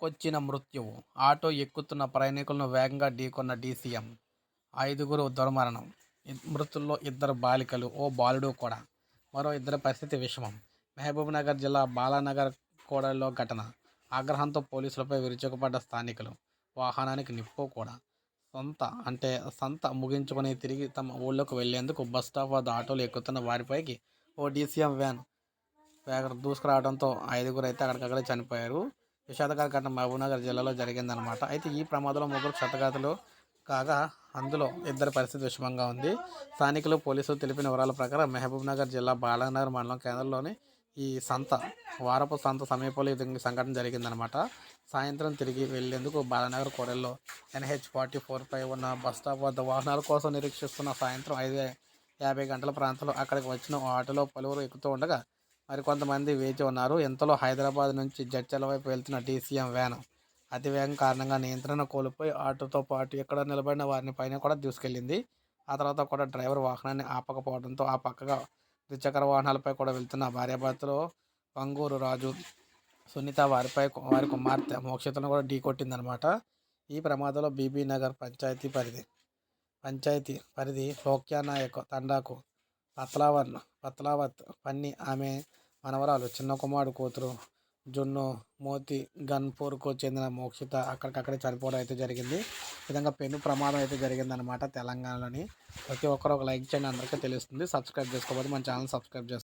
కొచ్చిన మృత్యువు. ఆటో ఎక్కుతున్న ప్రయాణికులను వేగంగా ఢీకొన్న డీసీఎం. ఐదుగురు దుర్మరణం. మృతుల్లో ఇద్దరు బాలికలు. ఓ బాలుడు కూడా. మరో ఇద్దరి పరిస్థితి విషమం. మహబూబ్ నగర్ జిల్లా బాలానగర్ కూడలిలో ఘటన. ఆగ్రహంతో పోలీసులపై విరుచుకుపడ్డ స్థానికులు. వాహనానికి నిప్పు కూడా. సొంత అంటే సంత ముగించుకొని తిరిగి తమ ఊళ్ళోకి వెళ్ళేందుకు బస్ స్టాప్ వద్ద ఆటోలు ఎక్కుతున్న వారిపైకి ఓ డీసీఎం వ్యాన్ దూసుకురావడంతో ఐదుగురు అయితే అక్కడికక్కడే చనిపోయారు. విషాదకర ఘటన మహబూబ్నగర్ జిల్లాలో జరిగిందనమాట అయితే ఈ ప్రమాదంలో ముగ్గురు క్షతగాతులు కాగా అందులో ఇద్దరి పరిస్థితి విషమంగా ఉంది. స్థానికులు పోలీసులు తెలిపిన వివరాల ప్రకారం మహబూబ్నగర్ జిల్లా బాలానగర్ మండలం కేంద్రంలోని ఈ సంత వారపు సంత సమీపంలో ఇది సంఘటన జరిగిందనమాట సాయంత్రం తిరిగి వెళ్ళేందుకు బాలానగర్ కోడల్లో ఎన్హెచ్ ఫార్టీ ఫోర్ పై ఉన్న బస్టాప్ వద్ద వాహనాల కోసం నిరీక్షిస్తున్న సాయంత్రం ఐదు యాభై గంటల ప్రాంతంలో అక్కడికి వచ్చిన ఆటోలో పలువురు ఎక్కుతూ ఉండగా మరికొంతమంది వేచి ఉన్నారు. ఇంతలో హైదరాబాద్ నుంచి జడ్చల వైపు వెళ్తున్న డీసీఎం వ్యాన్ అతివేగం కారణంగా నియంత్రణ కోల్పోయి ఆటోతో పాటు ఎక్కడ నిలబడిన వారిని పైన కూడా దూసుకెళ్ళింది. ఆ తర్వాత కూడా డ్రైవర్ వాహనాన్ని ఆపకపోవడంతో ఆ పక్కగా ద్విచక్ర వాహనాలపై కూడా వెళ్తున్న భార్యాభర్తలు పంగూరు రాజు సునీత వారిపై వారి కుమార్తె మోక్షతను కూడా ఢీకొట్టిందనమాట. ఈ ప్రమాదంలో బీబీ నగర్ పంచాయతీ పరిధి పంచాయతీ పరిధి లోక్యానాయక్ తండాకు పత్లావన్ పత్లావత్ పన్ని ఆమె మనవరాలు చిన్న కుమారుడు కూతురు జున్ను మోతి గన్పూర్కు చెందిన మోక్షిత అక్కడికక్కడే చనిపోవడం అయితే జరిగింది. ఈ విధంగా పెను ప్రమాదం అయితే జరిగిందనమాట తెలంగాణలోని. ప్రతి ఒక్కరు ఒక లైక్ చేయండి అందరికీ తెలుస్తుంది. సబ్స్క్రైబ్ చేసుకోవాలి మన ఛానల్ సబ్స్క్రైబ్ చేసుకోండి